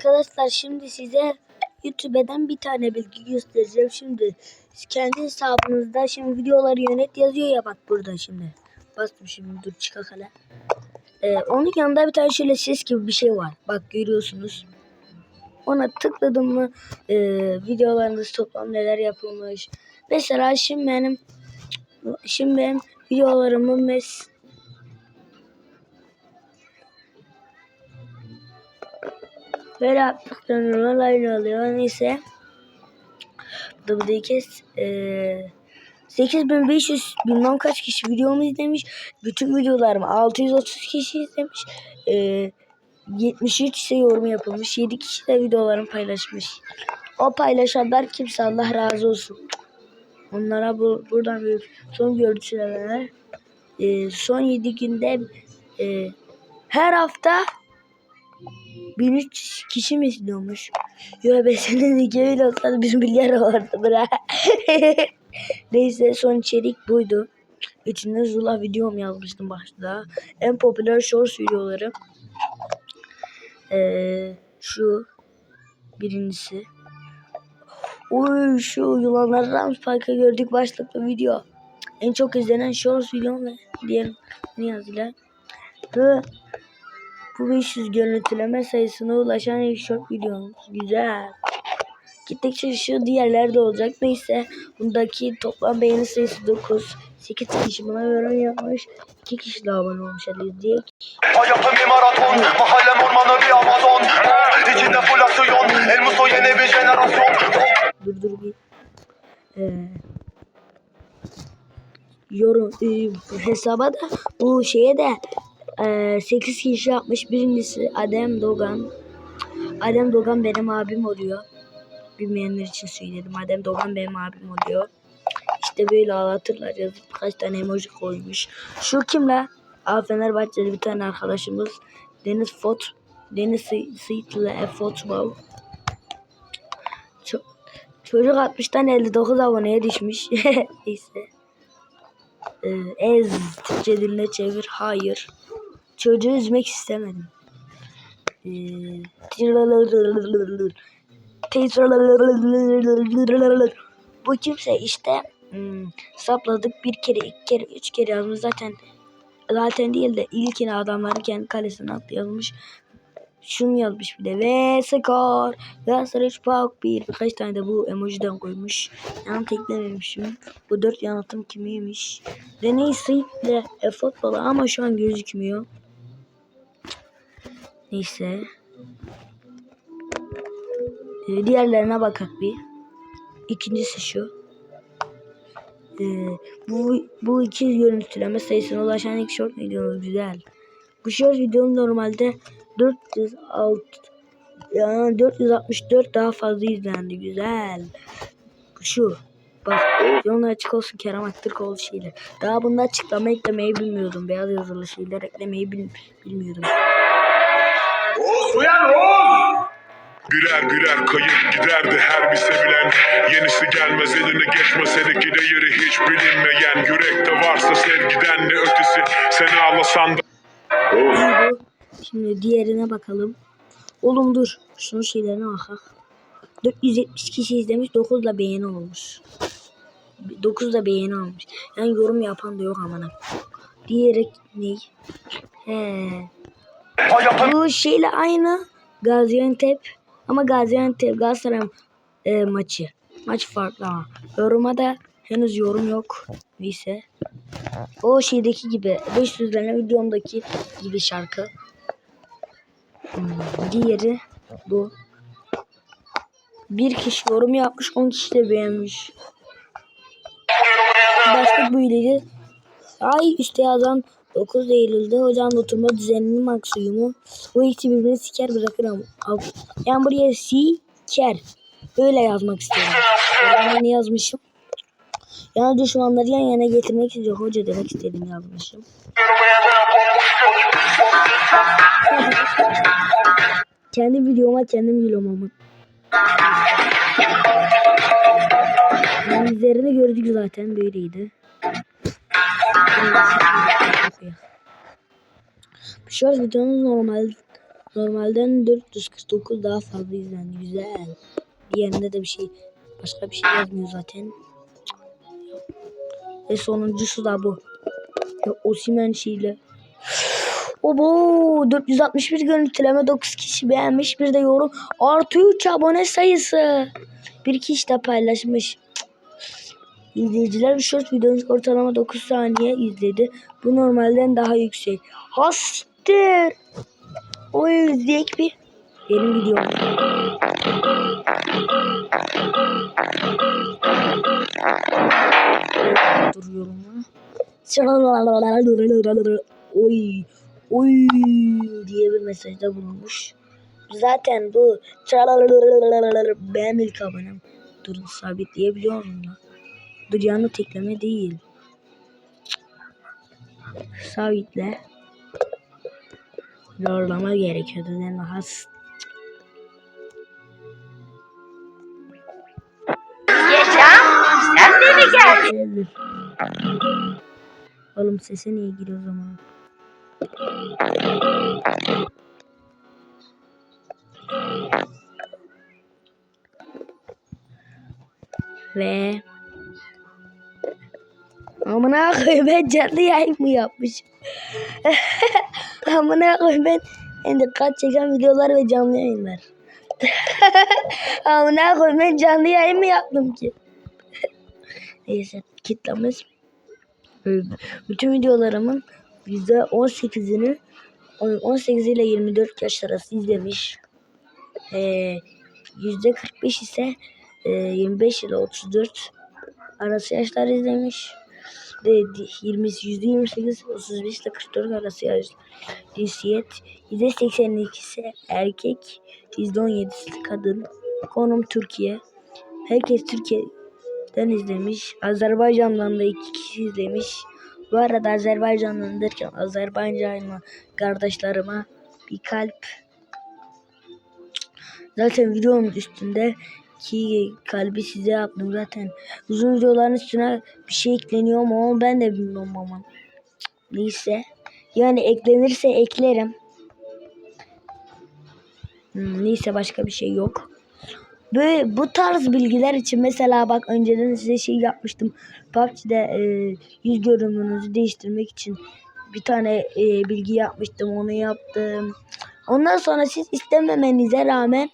Arkadaşlar şimdi size YouTube'dan bir tane bilgi göstereceğim. Şimdi kendi hesabınızda şimdi videoları yönet yazıyor ya bak burada şimdi. Bastım şimdi dur çıkak hele. Ee, onun yanında bir tane şöyle ses gibi bir şey var. Bak görüyorsunuz. Ona tıkladım mı e, videolarınız toplam neler yapılmış. Mesela şimdi benim şimdi benim videolarımı mes Böyle yaptıklarına aynı oluyor. Neyse. Burada bir de kez eee 8500 bilmem kaç kişi videomu izlemiş. Bütün videolarımı 630 kişi izlemiş. Eee 73 ise yorum yapılmış. 7 kişi de videolarımı paylaşmış. O paylaşanlar kimse Allah razı olsun. Onlara bu, buradan bir son görüntülemeler. Eee son 7 günde eee her hafta 1300 kişi mi izliyormuş? Yo be senin hikayeyle olsa bir milyar vardı bra. Neyse son içerik buydu. İçinde Zula videom yazmıştım başta. En popüler shorts videoları. Ee, şu birincisi. Uy şu yılanları Rams Park'a gördük başlıklı video. En çok izlenen shorts videom ne? Diyelim. Ne yazdılar? Hı. Bu 500 görüntüleme sayısına ulaşan ilk short videomuz. Güzel. Gittikçe şu diğerler de olacak. Neyse bundaki toplam beğeni sayısı 9. 8 kişi buna yorum yapmış. 2 kişi de abone olmuş. Hadi diye. Hayatım bir maraton Mahallem ormanı bir Amazon İçinde fulasyon El Muso yeni bir jenerasyon Dur dur bir. Ee, yorum e, hesaba da bu şeye de e, 8 kişi yapmış. Birincisi Adem Dogan. Adem Dogan benim abim oluyor. Bilmeyenler için söyledim. Adem Dogan benim abim oluyor. İşte böyle ağlatırlar yazıp kaç tane emoji koymuş. Şu kim la? Aa Fenerbahçeli bir tane arkadaşımız. Deniz Fot. Deniz Sıyıtlı F Futbol. Çok, çocuk 60'tan 59 aboneye düşmüş. Neyse. Ee, ez Türkçe diline çevir. Hayır. Çocuğu üzmek istemedim. Ee, bu kimse işte hmm, sapladık bir kere iki kere üç kere yazmış zaten zaten değil de ilkini adamları kendi kalesine attı yazmış şunu yazmış bir de ve skor! Galatasaray 3 Park 1 birkaç tane de bu emojiden koymuş. Yanıt teklememişim bu dört yanıtım kimiymiş? Deney Seyit'le e, futbolu ama şu an gözükmüyor neyse ee, diğerlerine bakak bir İkincisi şu ee, bu, bu iki görüntüleme sayısına ulaşan ilk short videomuz güzel. Bu short videom normalde 406 yani 464 daha fazla izlendi. Güzel. Şu. Bak yolun açık olsun Kerem Aktürkoğlu şeyler. Daha bunda açıklama eklemeyi bilmiyordum. Beyaz yazılı şeyler eklemeyi bil, bilmiyordum. Uyan oğul Birer birer kayıp giderdi her bir sevilen Yenisi gelmez eline geçmez seninki de yeri hiç bilinmeyen Yürekte varsa sevgiden ne ötesi Seni ağlasan da Neydi? Şimdi diğerine bakalım. Oğlum dur. Şunun şeylerine bakak. 470 kişi izlemiş. 9 da beğeni olmuş. 9 da beğeni olmuş. Yani yorum yapan da yok amına. Diğeri ne? He. Bu şeyle aynı. Gaziantep. Ama Gaziantep Galatasaray e, maçı. Maç farklı ama. Yoruma da henüz yorum yok. Neyse. O şeydeki gibi 500 tane videomdaki gibi şarkı. Hmm, diğeri bu. Bir kişi yorum yapmış, 10 kişi de beğenmiş. Başlık böyleydi. Ay üstte yazan 9 Eylül'de ocağın oturma düzeninin maksimum. Bu ikisi birbirini siker bırakır ama. Yani buraya siker. Öyle yazmak istiyorum. Ben ne yazmışım? Yani düşmanları yan yana getirmek için hoca demek istedim yazmışım. Kendi videoma kendim gülüyorum ama. Yani üzerine gördük zaten böyleydi. An videonun normal Normalden 449 daha fazla izlendi. Güzel. Diğerinde de bir şey başka bir şey yazmıyor zaten. Ve sonuncusu da bu. Ve Osimen şeyle. Obo 461 görüntüleme 9 kişi beğenmiş bir de yorum artı 3 abone sayısı. Bir kişi de paylaşmış. İzleyiciler short videonun ortalama 9 saniye izledi. Bu normalden daha yüksek. Hastir. O izleyek bir. Benim videom. Duruyorum. Oy. Oy diye bir mesajda bulunmuş. Zaten bu benim ilk abonem. Durun sabitleyebiliyor muyum lan? Dur yanı tekleme değil. Sabitle. Zorlama gerekiyordu. Ne has. Yaşam, sen de mi geldin? Oğlum sese niye giriyor o zaman? Ve Amına koyayım ben canlı yayın mı yapmışım? Amına koyayım ben en dikkat çeken videolar ve canlı yayınlar. Amına koyayım ben canlı yayın mı yaptım ki? Neyse kitlemiz bütün videolarımın %18'ini 18 ile 24 yaş arası izlemiş. Ee, %45 ise e, 25 ile 34 arası yaşlar izlemiş. Ve 20 %28 35 ile 44 arası cinsiyet %82 ise erkek %17'si kadın. Konum Türkiye. Herkes Türkiye'den izlemiş. Azerbaycan'dan da iki kişi izlemiş. Bu arada Azerbaycan'dan derken Azerbaycanlı kardeşlerime bir kalp. Zaten videonun üstünde ki kalbi size yaptım zaten. Uzun videoların üstüne bir şey ekleniyor mu ama ben de bilmiyorum ama. Neyse. Yani eklenirse eklerim. Hmm, neyse başka bir şey yok. Böyle bu tarz bilgiler için mesela bak önceden size şey yapmıştım. PUBG'de e, yüz görünümünüzü değiştirmek için bir tane e, bilgi yapmıştım. Onu yaptım. Ondan sonra siz istememenize rağmen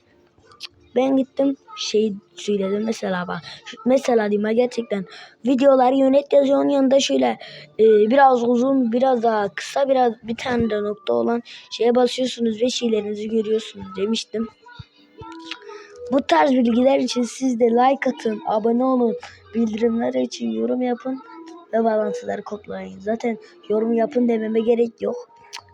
ben gittim şey söyledim mesela bak mesela diyeyim gerçekten videoları yönet yazıyor onun yanında şöyle e, biraz uzun biraz daha kısa biraz bir tane de nokta olan şeye basıyorsunuz ve şeylerinizi görüyorsunuz demiştim. Bu tarz bilgiler için siz de like atın, abone olun, bildirimler için yorum yapın ve bağlantıları kodlayın. Zaten yorum yapın dememe gerek yok.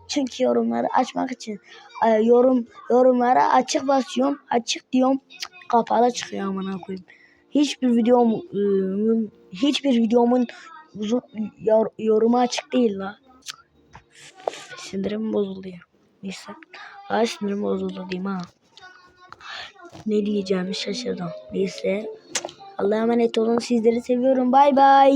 Çünkü yorumları açmak için e, yorum yorumlara açık basıyorum. Açık diyorum. Kapalı çıkıyor amına koyayım. Hiçbir videom ıı, hiçbir videomun uzun yor- yorumu açık değil la. Sinirim bozuldu ya. Neyse. Ay sinirim bozuldu diyeyim ha. Ne diyeceğimi şaşırdım. Neyse. Allah'a emanet olun. Sizleri seviyorum. Bay bay.